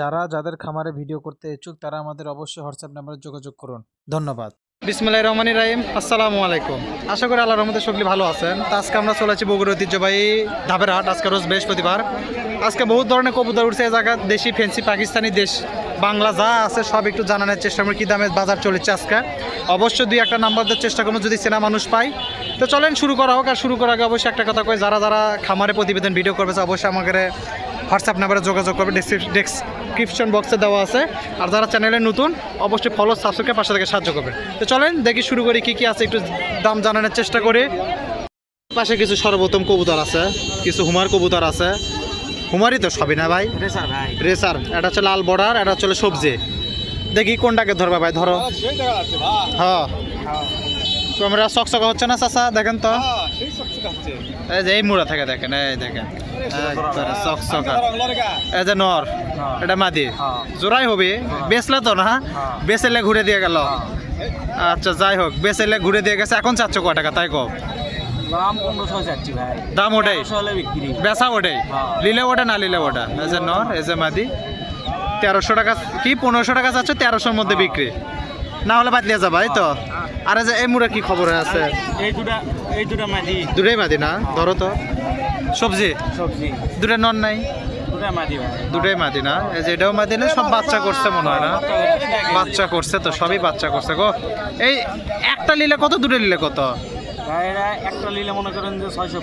যারা যাদের খামারে ভিডিও করতে ইচ্ছুক, তারা আমাদের অবশ্যই হোয়াটসঅ্যাপ নাম্বারে যোগাযোগ করুন। ধন্যবাদ। বিসমুল্লাহ রহমানি রাহিম। আসসালামু আলাইকুম। আশা করি আল্লাহ রহমতে সকলে ভালো আছেন। তো আজকে আমরা চলেছি বগুড়া ঐতিহ্যবাহী ধাবের হাট, আজকে রোজ বৃহস্পতিবার। আজকে বহুত ধরনের কবুতর উঠছে এই জায়গা দেশি ফেন্সি পাকিস্তানি দেশ, বাংলা যা আছে সব একটু জানানোর চেষ্টা করি কী দামে বাজার চলেছে আজকে। অবশ্যই দুই একটা নাম্বার দেওয়ার চেষ্টা করব, যদি চেনা মানুষ পাই। তো চলেন শুরু করা হোক, আর শুরু করার আগে অবশ্যই একটা কথা কই, যারা যারা খামারে প্রতিবেদন ভিডিও করবে, অবশ্যই আমাকে হোয়াটসঅ্যাপ নাম্বারে যোগাযোগ করবে ডেসক্রিপশন বক্সে দেওয়া আছে। আর যারা চ্যানেলে নতুন অবশ্যই ফলো সাবস্ক্রাইব পাশে থেকে সাহায্য করবে তো চলেন দেখি শুরু করি কি কি আছে একটু দাম জানানোর চেষ্টা করি। পাশে কিছু সর্বোত্তম কবুতর আছে কিছু হুমার কবুতর আছে। হুমারই তো সবই না ভাই? রেসার এটা হচ্ছে লাল বর্ডার এটা হচ্ছে সবজি। দেখি কোনটাকে ধরবে ভাই ধরো। হ্যাঁ। তোমরা চকচকা হচ্ছে না চাচা? দেখেন তো। এই যে এই মুড়া থেকে দেখেন এই দেখেন। চকচকা। এই যে নর এটা মাদি। জোড়াই হবে। বেচলে তো না বেচেলে ঘুরে দিয়ে গেল। আচ্ছা যাই হোক বেচেলে ঘুরে দিয়ে গেছে। এখন চাচ্ছ ক টাকা তাই কো দাম ওটাই? বেচা ওটাই? হ্যাঁ। লিলে ওটা না লিলে ওটা? এই যে নর এই যে মাদি। তেরোশো টাকা কি পনেরোশো টাকা চাচ্ছ? তেরোশোর মধ্যে বিক্রি। না হলে বাদ দিয়ে যাবা এই তো। আর যে এই মুড়া কি খবর আছে? এই দুটা এই দুটা মাদি। দুটাই মাদি না? ধরো তো। সবজি? সবজি। দুটা নন নাই? দুটা মাদি ভাই দুটাই মাদি না? এই যে এটাও মাদি না সব বাচ্চা করছে মনে হয় না? বাচ্চা করছে তো সবই বাচ্চা করছে গো। এই একটা লিলে কত দুটো নিলে কত? একটা নিলে মনে করেন যে ছয়শো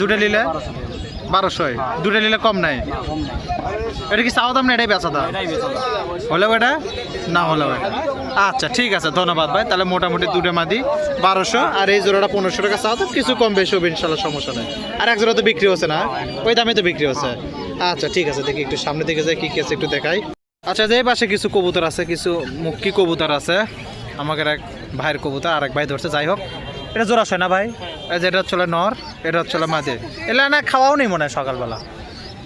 দুটো নিলে? বারোশো টাকা দুটো নিলে কম নাই। এটা কি চাওয়া দাম না এটাই বেচা দাম? হলেও এটা? না হলেও এটা। আচ্ছা ঠিক আছে ধন্যবাদ ভাই। তাহলে মোটামুটি দুটো মাদি বারোশো। আর এই জোড়াটা পনেরোশো টাকা চাও তো কিছু কম বেশি হবে ইনশাল্লাহ সমস্যা নেই। আর এক জোড়া তো বিক্রি হচ্ছে না। ওই দামে তো বিক্রি হচ্ছে। আচ্ছা ঠিক আছে দেখি একটু সামনে দিকে যাই কি কি আছে একটু দেখাই। আচ্ছা যে পাশে কিছু কবুতর আছে কিছু মুক্কি কবুতর আছে। আমাকে এক ভাইয়ের কবুতর আর এক ভাই ধরছে যাই হোক। এটা জোড়া হয় না ভাই? এই যে এটা হচ্ছে নর এটা হচ্ছে মাদে এলা না খাওয়াও নেই মনে হয় সকালবেলা।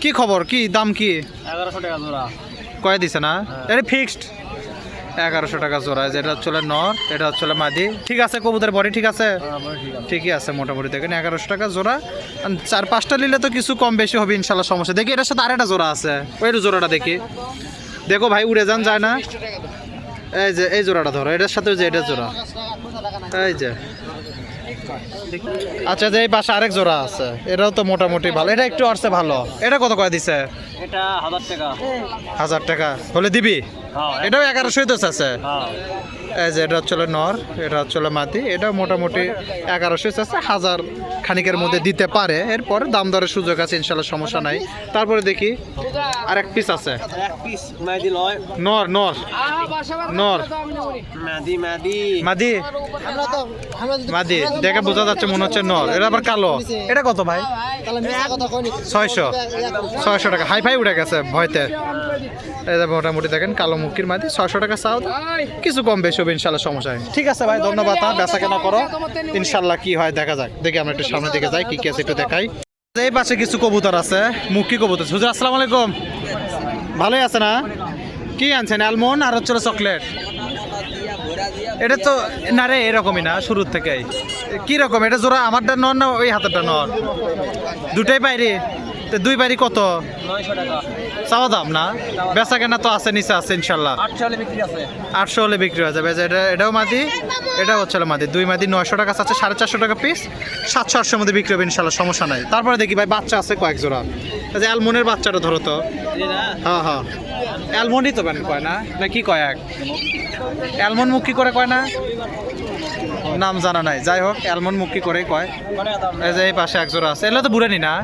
কি খবর? কি দাম কি? এগারোশো টাকা জোড়া। কয়ে দিছে না? এটা ফিক্সড এগারোশো টাকা জোড়া। যেটা হচ্ছে নর এটা হচ্ছে মাদি ঠিক আছে কবুতর বডি ঠিক আছে? ঠিকই আছে মোটামুটি। দেখেন এগারোশো টাকা জোড়া। চার পাঁচটা নিলে তো কিছু কম বেশি হবে ইনশাল্লাহ সমস্যা। দেখি এটার সাথে আরেকটা জোড়া আছে। ওই জোড়াটা দেখি। দেখো ভাই উড়ে যান যায় না। এই যে এই জোড়াটা ধরো। এটার সাথে যে এটা জোড়া। এই যে। আচ্ছা যে এই পাশে আরেক জোড়া আছে এটাও তো মোটামুটি ভালো। এটা একটু আসছে ভালো। এটা কত করে দিছে? এটা হাজার টাকা। হাজার টাকা। হলে দিবি? হ্যাঁ। এটাও এগারোশোই তো আছে যে এটা হচ্ছে নর এটা হচ্ছে মাটি এটা মোটামুটি এগারোশো আছে হাজার খানিকের মধ্যে দিতে পারে। এরপর দাম দরের সুযোগ আছে ইনশাল্লাহ সমস্যা নাই। তারপরে দেখি আর এক পিস আছে। এক পিস মাদি লয়। নর নর। নর। মাদি মাদি। মাদি? মাদি দেখে বোঝা যাচ্ছে মনে হচ্ছে নর। এটা আবার কালো। এটা কত ভাই? ছয়শো। ছয়শো টাকা। হাই ফাই উঠে গেছে ভয়তে। যে মোটামুটি দেখেন কালো মুখির মাদি ছয়শো টাকা চাও কিছু কম বেশি হবে ইনশাল্লাহ সমস্যা নেই। ঠিক আছে ভাই ধন্যবাদ হ্যাঁ বেচা কেনা করো। ইনশাল্লাহ কি হয় দেখা যাক। দেখি আমরা একটু সামনের দিকে যাই কি কি আছে একটু দেখাই। এই পাশে কিছু কবুতর আছে মুখি কবুতর হুজুর আসসালামু আলাইকুম। ভালোই আছে না? কি আনছেন অ্যালমন্ড আর হচ্ছে চকলেট এটা তো না রে এরকমই না শুরুর থেকেই। কি রকম এটা জোড়া আমারটা নন না ওই হাতেরটা নন দুটাই বাইরে। তো দুই বাড়ি কত? চাওয়া দাম না? বেচা কেনা তো আছে নিচে আছে ইনশাল্লাহ। আটশো হলে বিক্রি হয়ে যাবে। এটা এটাও মাদি এটাও হচ্ছে মাদি। দুই মাদি নয়শো টাকা আছে সাড়ে চারশো টাকা পিস সাতশো আটশোর মধ্যে বিক্রি হবে ইনশাল্লাহ সমস্যা নাই। তারপরে দেখি ভাই বাচ্চা আছে কয়েক জোড়া। যে অ্যালমনের বাচ্চাটা ধরো তো। হ্যাঁ হ্যাঁ। অ্যালমন্ডই তো কয় না? না কি কয় এক? অ্যালমন্ড মুখ কি করে কয় না? নাম জানা নাই। যাই হোক অ্যালমন্ড মুখ কি করে কয় এই যে এই পাশে এক জোড়া আছে। এগুলো তো বুড়ানি না?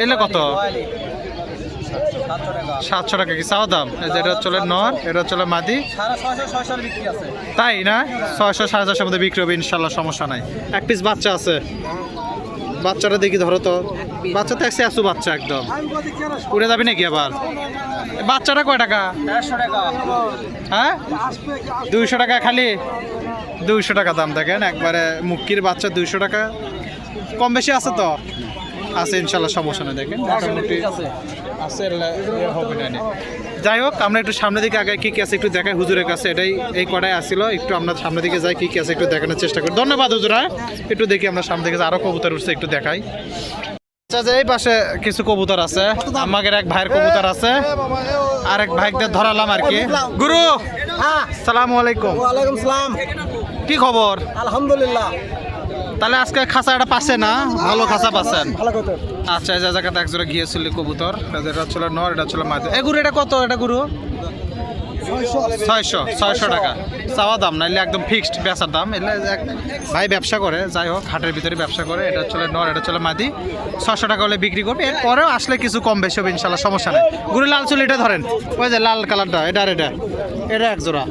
এগুলো কত? সাতশো টাকা কি? চাওয়া দাম? এটা চলে নর, এটা চলে মাদি। তাই না? ছয়শো, সাড়ে চারশোর মধ্যে বিক্রি হবে, ইনশাল্লাহ, সমস্যা নাই। এক পিস বাচ্চা আছে। বাচ্চাটা দেখি ধরো তো। বাচ্চা তো একশো বাচ্চা একদম। উড়ে যাবি নাকি আবার? বাচ্চাটা কয় টাকা? হ্যাঁ? দুইশো টাকা খালি? দুইশো টাকা দাম দেখেন, একবারে মুক্কির বাচ্চা দুইশো টাকা। কম বেশি আছে তো? আছে ইনশাল্লাহ সমস্যা নেই দেখেন। মোটামুটি আছে। হবে না যাই হোক আমরা একটু সামনের দিকে আগে কি কি আছে একটু দেখাই হুজুরের কাছে এটাই এই কটাই আসছিল একটু আমরা সামনের দিকে যাই কি কি আছে একটু দেখানোর চেষ্টা করি। ধন্যবাদ হুজুরা একটু দেখি আমরা সামনে দিকে আরও কবুতর উঠছে একটু দেখাই। আচ্ছা যে এই পাশে কিছু কবুতর আছে। আমাদের এক ভাইয়ের কবুতর আছে। আর এক ভাইকে ধরালাম আর কি। গুরু সালাম আলাইকুম। ওয়ালাইকুম সালাম। কি খবর? আলহামদুলিল্লাহ। তাহলে আজকে খাঁচা এটা পাচ্ছে না? ভালো খাঁচা পাচ্ছেন? আচ্ছা এই জায়গাতে এক জোড়া গিয়েছিল কবুতর। এটা ছিল নর এটা ছিল মাঝে এ গুরু এটা কত? এটা গুরু? ছয়শো। ছয়শো টাকা। চাওয়া দাম নাইলে একদম ফিক্সড বেচার দাম। এলে ভাই ব্যবসা করে যাই হোক হাটের ভিতরে ব্যবসা করে এটা চলে নর এটা চলে মাদি ছশো টাকা হলে বিক্রি করবে। এরপরেও আসলে কিছু কম বেশি হবে ইনশাল্লাহ সমস্যা নেই। গুরু লাল চুল এটা ধরেন। ওই যে লাল কালারটা এটা আর এটা। এটা এক জোড়া।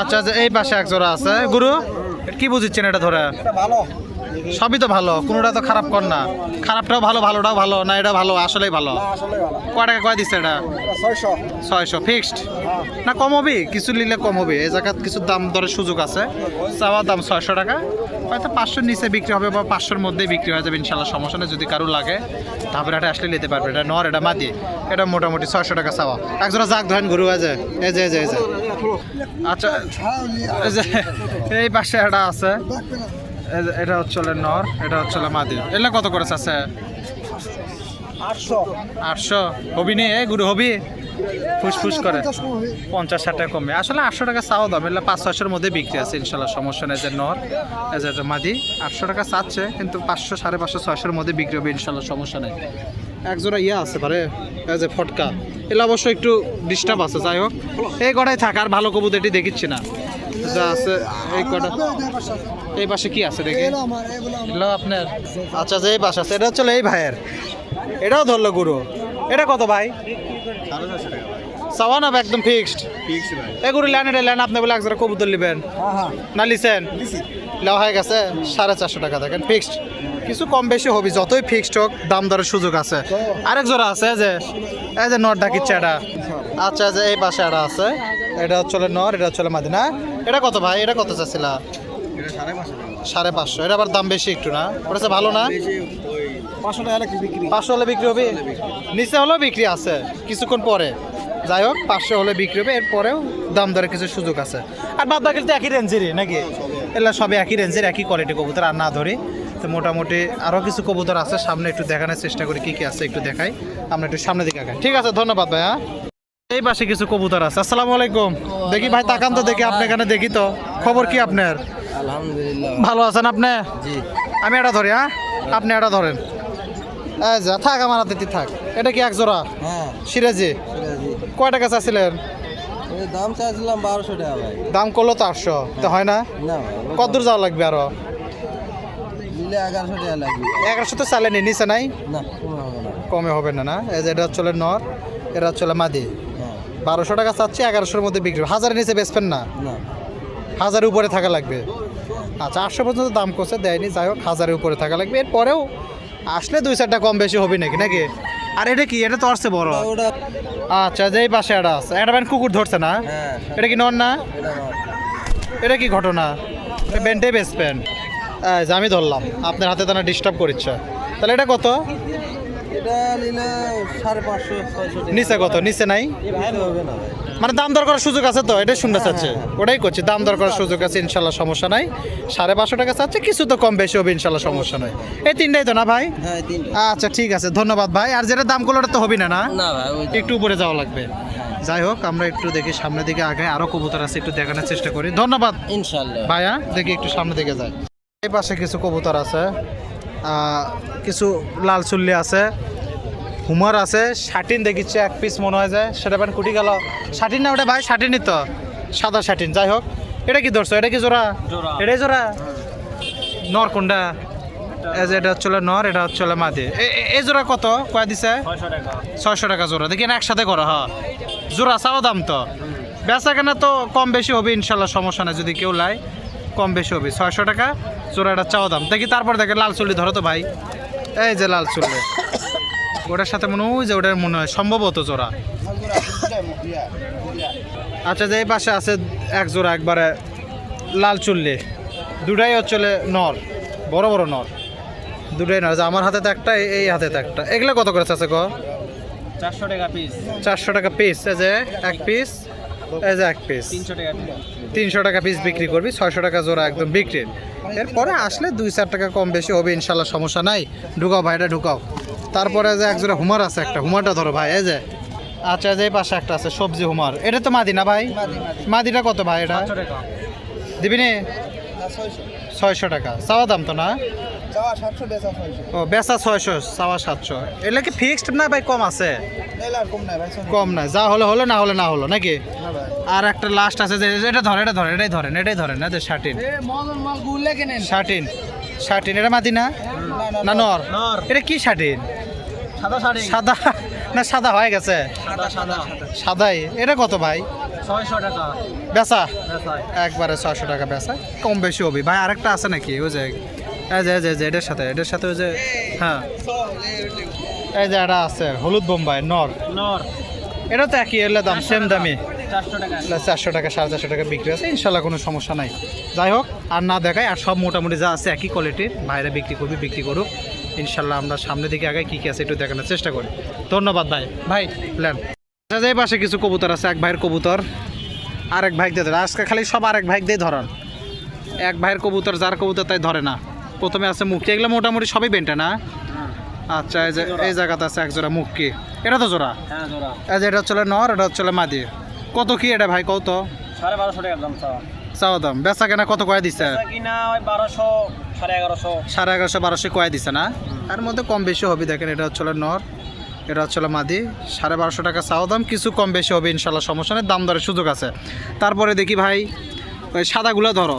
আচ্ছা যে এই পাশে এক জোড়া আছে। গুরু? কি বুঝিচ্ছেন এটা ধরা? এটা ভালো। সবই তো ভালো কোনোটা তো খারাপ কর না। খারাপটাও ভালো ভালোটাও ভালো না এটা ভালো আসলেই ভালো। কয় টাকা কয় দিচ্ছে এটা? ছয়শো। ফিক্সড না কম হবে কিছু নিলে কম হবে। এই জায়গাত কিছু দাম দরের সুযোগ আছে। চাওয়ার দাম ছয়শো টাকা। হয়তো পাঁচশোর নিচে বিক্রি হবে বা পাঁচশোর মধ্যেই বিক্রি হয়ে যাবে ইনশাল্লাহ সমস্যা নেই যদি কারও লাগে। তারপরে এটা আসলে নিতে পারবে। এটা নর এটা মাদি। এটা মোটামুটি ছয়শো টাকা চাওয়া। একজোড়া জাগ ধরেন গরু আছে। এই যে এই যে এই যে। আচ্ছা এই পাশে একটা আছে। এটা হচ্ছে নর এটা হচ্ছে মাদি। এগুলো কত করে আছে আটশো। আটশো? হবি নেই এ গুরু হবি। ফুসফুস করে। পঞ্চাশ ষাট টাকা কমে। আসলে আটশো টাকা চাও দাম। এগুলো পাঁচ ছয়শোর মধ্যে বিক্রি আছে ইনশাল্লাহ। সমস্যা নেই যে নর এজ মাদি। আটশো টাকা চাচ্ছে কিন্তু পাঁচশো সাড়ে পাঁচশো ছয়শোর মধ্যে বিক্রি হবে ইনশাল্লাহ। সমস্যা নেই। এক জোড়া ইয়া আছে পারে এই যে ফটকা। এগুলো অবশ্য একটু ডিস্টার্ব আছে যাই হোক। এই কটাই থাক আর ভালো কবুত এটি দেখিচ্ছি না। যা আছে এই কটা। এই পাশে কি আছে দেখি? এগুলো আপনার? আচ্ছা যে এই পাশে আছে এটা হচ্ছে এই ভাইয়ের। এটাও ধরলো গুরু। এটা কত ভাই? সাওয়ান আপ একদম ফিক্সড এ গুরু ল্যান এটা ল্যান আপনি বলে একজোড়া কবুতর নেবেন। হ্যাঁ হ্যাঁ। না লিছেন? লেওয়া হয়ে গেছে সাড়ে চারশো টাকা দেখেন ফিক্সড কিছু কম বেশি হবি, যতই ফিক্সড হোক, দাম দরের সুযোগ আছে। আরেক জোড়া আছে যে, এই যে নর ডাকিচ্ছে এটা। আচ্ছা যে এই পাশে এটা আছে। এটা হচ্ছে নর, এটা হচ্ছে মাদি না এটা কত ভাই? এটা কত চাচ্ছিলা? সাড়ে পাঁচশো। এটা আবার দাম বেশি একটু না? ওটা ভালো না? পাঁচশো হলে বিক্রি হবে? নিচে হলেও বিক্রি আছে, কিছুক্ষণ পরে। যাই হোক, পাঁচশো হলে বিক্রি হবে, এরপরেও দাম দরের কিছু সুযোগ আছে। আর বাদ বাকি তো একই রেঞ্জেরই নাকি? এগুলো সবই একই রেঞ্জের একই কোয়ালিটি কবুতর, আর না ধরি। তো মোটামুটি আরও কিছু কবুতর আছে সামনে একটু দেখানোর চেষ্টা করি কি কি আছে একটু দেখাই। আমরা একটু সামনে দিকে আগাই। ঠিক আছে ধন্যবাদ ভাই হ্যাঁ এই পাশে কিছু কবুতর আছে। আসসালামু আলাইকুম। দেখি ভাই তাকান তো দেখি আপনি এখানে দেখি তো। খবর কি আপনার? আলহামদুলিল্লাহ। ভালো আছেন আপনি? আমি এটা ধরি হ্যাঁ? আপনি এটা ধরেন। যা থাক আমার হাতে থাক। এটা কি এক জোড়া হ্যাঁ। সিরাজি। কয় টাকা চাচ্ছিলেন? দাম চাইছিলাম বারোশো টাকা ভাই। দাম করল তো আটশো। তো হয় না? না কত দূর যাওয়া লাগবে আরও? নিলে এগারোশো টাকা লাগবে। এগারোশো তো চালেনি নিচে নাই? না কমে হবে না। না এই যে এটা চলে নর এটা চলে মাদি। হ্যাঁ। বারোশো টাকা চাচ্ছি এগারোশোর মধ্যে বিক্রি। হাজারের নিচে বেচবেন না? হাজারের উপরে থাকা লাগবে? আচ্ছা আটশো পর্যন্ত দাম করছে দেয়নি যাই হোক হাজারের উপরে থাকা লাগবে। এরপরেও আসলে দুই চারটা কম বেশি হবে নাকি নাকি? আর এটা কি? এটা তো আসছে বড়। আচ্ছা যে এই পাশে এটা আছে। এটা মানে কুকুর ধরছে না? হ্যাঁ। এটা কি নন না? এটা কি ঘটনা? বেন্টে বেসপেন এই যে আমি ধরলাম আপনার হাতে তারা ডিস্টার্ব করছে তাহলে এটা কত? নিচে কত? নিচে নাই? মানে দাম দর করার সুযোগ আছে তো এটাই শুনতে চাচ্ছে। ওটাই করছি দাম দর করার সুযোগ আছে ইনশাল্লাহ সমস্যা নাই। সাড়ে পাঁচশো টাকা চাচ্ছে কিছু তো কম বেশি হবে ইনশাল্লাহ সমস্যা নাই। এই তিনটাই তো না ভাই? হ্যাঁ আচ্ছা ঠিক আছে ধন্যবাদ ভাই। আর যেটা দাম করল তো হবে না না? একটু উপরে যাওয়া লাগবে। যাই হোক আমরা একটু দেখি সামনের দিকে আগে আরও কবুতর আছে একটু দেখানোর চেষ্টা করি। ধন্যবাদ। ইনশাল্লাহ। ভাইয়া দেখি একটু সামনে দিকে যাই এই পাশে কিছু কবুতর আছে কিছু লাল চুল্লি আছে হুমার আছে শাটিন দেখিচ্ছে এক পিস মনে হয় যায় সেটা প্যান্ট কুটি গেল। শাটিন না ওটা ভাই? শাটিনই তো সাদা শাটিন যাই হোক। এটা কি ধরছো? এটা কি জোড়া। এটাই জোড়া? নর কোনটা? এটা হচ্ছে নর এটা হচ্ছে মাদি। এই জোড়া কত? কয় দিছে? ছয়শো টাকা। জোড়া। দেখি না একসাথে করা হ্যাঁ। জোড়া চাও দাম তো। বেচা কেনা তো কম বেশি হবে ইনশাল্লাহ সমস্যা নেই যদি কেউ লাই কম বেশি হবে। ছয়শো টাকা। জোড়াটা চাওয়া দাম। দেখি তারপর দেখে লাল চুল্লি ধরো তো ভাই। এই যে লাল চুল্লি। ওটার সাথে মনে হয় যে ওটার মনে হয় সম্ভবত জোড়া আচ্ছা যে এই পাশে আছে এক জোড়া একবারে লাল চুল্লি। দুটাই হচ্ছে নর বড় বড় নর। দুটাই নর যে আমার হাতে তো একটা এই- এই হাতে তো একটা। এগুলো কত করে আছে ক? চারশো টাকা পিস চারশো টাকা পিস এই যে এক পিস এই যে এক পিস তিনশো টাকা তিনশো টাকা পিস বিক্রি করবি ছয়শো টাকা জোড়া একদম বিক্রির এরপরে আসলে দুই চার টাকা কম বেশি হবে ইনশাল্লাহ সমস্যা নাই। ঢুকাও ভাইটা ঢুকাও। তারপরে যে একজোড়া হুমার আছে একটা হুমারটা ধরো ভাই এই যে। আচ্ছা যে পাশে একটা আছে সবজি হুমার। এটা তো মাদি না ভাই? মাদিটা কত ভাই এটা? দিবি নি? ছয়শো টাকা। চাওয়া দাম তো না? ও বেচা ছয়শো চাওয়া সাতশো। এগুলো কি ফিক্সড না ভাই কম আছে? কম নাই ভাই শোনো। কম না যা হলে হলো না হলে না হলো নাকি? না ভাই। আর একটা লাস্ট আছে যে এটা ধরে এটা ধরে এটাই ধরেন এটাই ধরেন না যে শার্টিন? এ মদন মাল গুলে কেনেন? শার্টিন শার্টিন এটা মাদি না? না নর। নর। এটা কি শার্টিন? সাদা না সাদা হয়ে গেছে। সাদা সাদা। সাদাই। এটা কত ভাই? ছয়শো টাকা। বেচা? একবারে ছয়শো টাকা বেচা। কম বেশি হবে। ভাই আরেকটা আছে নাকি? ওই যে এই যে এই যে, যে এটার সাথে এটার সাথে ওই যে হ্যাঁ। এই যে এটা আছে হলুদ বোম্বাই নর। নর। এটা তো একই এলে দাম সেম দামি চারশো টাকা। সাড়ে চারশো টাকা বিক্রি আছে। ইনশাল্লাহ কোনো সমস্যা নাই। যাই হোক আর না দেখায় আর সব মোটামুটি যা আছে একই কোয়ালিটির বাইরে বিক্রি করবি বিক্রি করুক। ইনশাল্লাহ আমরা সামনের দিকে আগে কী কী আছে একটু দেখানোর চেষ্টা করি। ধন্যবাদ ভাই। ভাই প্ল্যান। আচ্ছা এই পাশে কিছু কবুতর আছে এক ভাইয়ের কবুতর আরেক ভাই দিয়ে ধরে আজকে খালি সব আরেক ভাই দিয়ে ধরান। এক ভাইয়ের কবুতর যার কবুতর তাই ধরে না। প্রথমে আছে মুক্তি এগুলো মোটামুটি সবই বেন্টে না? আচ্ছা এই যে এই জায়গাতে আছে এক জোড়া মুক্কি। এটা তো জোড়া? হ্যাঁ জোড়া। এই যে এটা হচ্ছে নর এটা হচ্ছে মাদি। কত কি এটা ভাই কত? সাড়ে বারোশো টাকা দাম চাওয়া। চাওয়া দাম। বেচা কেনা কত কয়ে দিছে? কিনা ওই বারোশো সাড়ে এগারোশো। সাড়ে এগারোশো বারোশো কয়ে দিছে না? তার মধ্যে কম বেশি হবে দেখেন এটা হচ্ছে নর এটা হচ্ছে মাদি। সাড়ে বারোশো টাকা চাওয়া দাম কিছু কম বেশি হবে ইনশাল্লাহ সমস্যা নেই দাম দরের সুযোগ আছে। তারপরে দেখি ভাই ওই সাদাগুলো ধরো।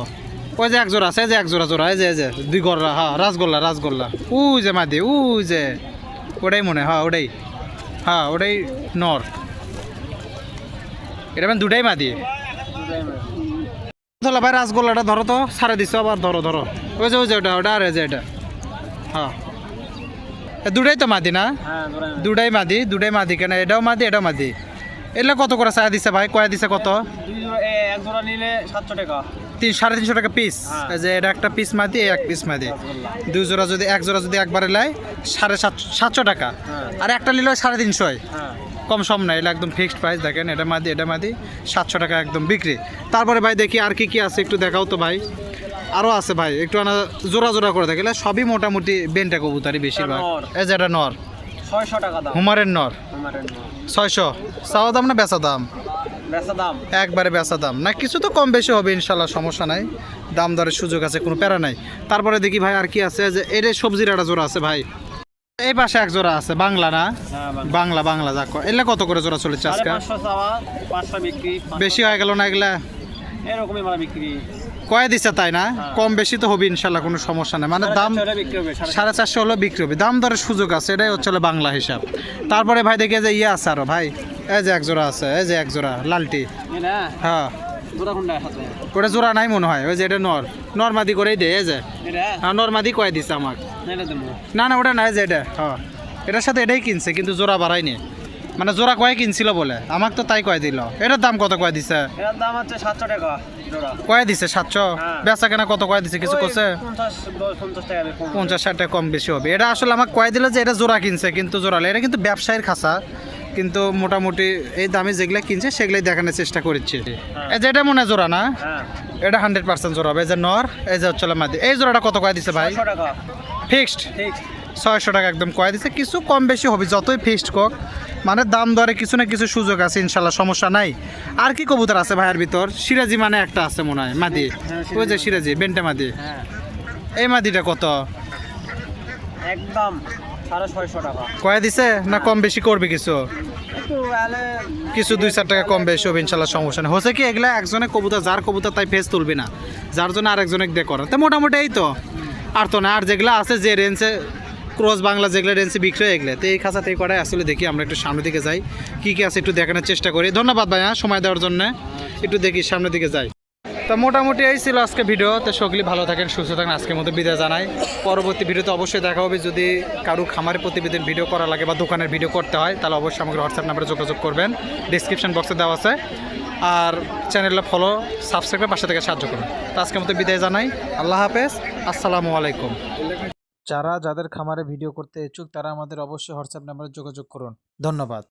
ওই যে এক জোড়া আছে যে এক জোড়া জোড়া এই যে যে দুই গড়া হ্যাঁ রাসগোল্লা রাসগোল্লা। উই যে মাদি উই যে ওটাই মনে হয়, হ্যাঁ ওটাই। হ্যাঁ ওটাই নর। এটা মানে দুটাই মাদি তাহলে ভাই রাসগোল্লাটা ধরো তো ছাড়ে দিছো আবার ধরো ধরো। ওই যে ওই যে ওটা ওটা আর যে এটা। হ্যাঁ। দুটাই তো মাদি না? হ্যাঁ দুটাই মাদি দুটাই মাদি কেন? এটাও মাদি এটাও মাদি এগুলো কত করে চাই দিছে ভাই? কয়া দিছে কত? তিন সাড়ে তিনশো টাকা পিস হ্যাঁ। এই যে এটা একটা পিস মাদি এক পিস মাদি দুই জোড়া যদি এক জোড়া যদি একবারে লাই সাড়ে সাতশো টাকা। হ্যাঁ। আর একটা নিলে সাড়ে তিনশোয়। কম সম না এটা একদম ফিক্সড প্রাইস দেখেন এটা মাদি এটা মাদি সাতশো টাকা একদম বিক্রি। তারপরে ভাই দেখি আর কি কি আছে একটু দেখাও তো ভাই। আরও আছে ভাই একটু আনা জোড়া জোড়া করে দেখলে সবই মোটামুটি বেনটা কবুতারি বেশিরভাগ। যে এটা নর। ছয়শো টাকা দাম। হুমারের নর। ছয়শো। চাওয়া দাম না বেচা দাম? একবারে বেচা দাম। না কিছু তো কম বেশি হবে ইনশাল্লাহ সমস্যা নাই। দাম দরের সুযোগ আছে কোনো প্যারা নাই। তারপরে দেখি ভাই আর কি আছে যে এর সবজির একটা জোড়া আছে ভাই। এই পাশে এক জোড়া আছে বাংলা না? হ্যাঁ বাংলা। বাংলা যাক এলে কত করে জোড়া চলেছে আজকে? বেশি হয়ে গেল না এগুলা? এরকমই মাল বিক্রি। কয়ে দিছে তাই না? হ্যাঁ। কম বেশি তো হবে ইনশাল্লাহ কোনো সমস্যা নেই। মানে দাম সাড়ে চারশো হলে বিক্রি হবে। দাম দরের সুযোগ আছে এটাই হচ্ছে বাংলা হিসাব। তারপরে ভাই দেখে যে ইয়ে আছে আরও ভাই। এই যে এক জোড়া আছে এই যে এক জোড়া লালটি। হ্যাঁ। ওটা জোড়া নাই মনে হয় ওই যে এটা নর। নর্মাদি করেই দে এই যে। হ্যাঁ নর্মাদি কয়ে দিছে আমাকে। না না না ওটা নাই যে এটা। হ্যাঁ। এটার সাথে এটাই কিনছে কিন্তু জোড়া বাড়ায়নি। মানে জোড়া কয়ে কিনছিল বলে? আমাকে তো তাই কয়ে দিল। এটার দাম কত কয়ে দিছে? এটার দাম হচ্ছে সাতশো টাকা জোড়া। কয়ে দিছে সাতশো? হ্যাঁ। বেচা কেনা কত কয়ে দিছে কিছু করছে পঞ্চাশ টাকা ষাট টাকা কম বেশি হবে। এটা আসলে আমাকে কয়ে দিল যে এটা জোড়া কিনছে কিন্তু জোড়ালে এটা কিন্তু ব্যবসায়ীর খাসা কিন্তু মোটামুটি এই দামে যেগুলো কিনছে সেগুলোই দেখানোর চেষ্টা করছি। এই যে এটা মনে হয় জোড়া না? হ্যাঁ। এটা হান্ড্রেড পার্সেন্ট জোড়া হবে। এই যে নর এই যে হচ্ছে মাদি। এই জোড়াটা কত কয়ে দিছে ভাই? টাকা। ফিক্সড ছয়শো টাকা একদম কয়ে দিছে। কিছু কম বেশি হবে যতই ফিক্সড কোক। মানে দাম দরে কিছু না কিছু সুযোগ আছে ইনশাল্লাহ সমস্যা নাই। আর কি কবুতর আছে ভাইয়ের ভিতর? সিরাজি মানে একটা আছে মনে হয় মাদি। ওই যে সিরাজি বেন্টে মাদি। হ্যাঁ। এই মাদিটা কত? একদম কয়ে দিছে না কম বেশি করবে কিছু? কিছু দুই চার টাকা কম বেশি হবে ইনশাল্লাহ সমস্যা নেই। হচ্ছে কি এগুলা একজনে কবুতর যার কবুতর তাই ফেস তুলবি না। যার জন্য আরেকজনে দিয়ে করে। তো মোটামুটি এই তো। আর তো না, আর যেগুলো আছে যে রেঞ্জে ক্রস বাংলা যেগুলো রেঞ্জে বিক্রি হয়ে গেলে তো এই খাঁচাতে এই কটাই আসলে দেখি, আমরা একটু সামনের দিকে যাই। কী কী আছে একটু দেখানোর চেষ্টা করি। ধন্যবাদ ভাই হ্যাঁ সময় দেওয়ার জন্য। একটু দেখি সামনের দিকে যাই। তো মোটামুটি এই ছিল আজকে ভিডিও। তো সকলেই ভালো থাকেন, সুস্থ থাকেন। আজকের মতো বিদায় জানাই। পরবর্তী ভিডিওতে অবশ্যই দেখা হবে। যদি কারও খামারের প্রতিবেদন ভিডিও করা লাগে বা দোকানের ভিডিও করতে হয়, তাহলে অবশ্যই আমাকে হোয়াটসঅ্যাপ নাম্বারে যোগাযোগ করবেন। ডিসক্রিপশন বক্সে দেওয়া আছে। আর চ্যানেলটা ফলো সাবস্ক্রাইব করে পাশে থেকে সাহায্য করুন। তো আজকের মতো বিদায় জানাই। আল্লাহ হাফেজ। আসসালামু আলাইকুম। যারা যাদের খামারে ভিডিও করতে ইচ্ছুক, তারা আমাদের অবশ্যই হোয়াটসঅ্যাপ নাম্বারে যোগাযোগ করুন। ধন্যবাদ।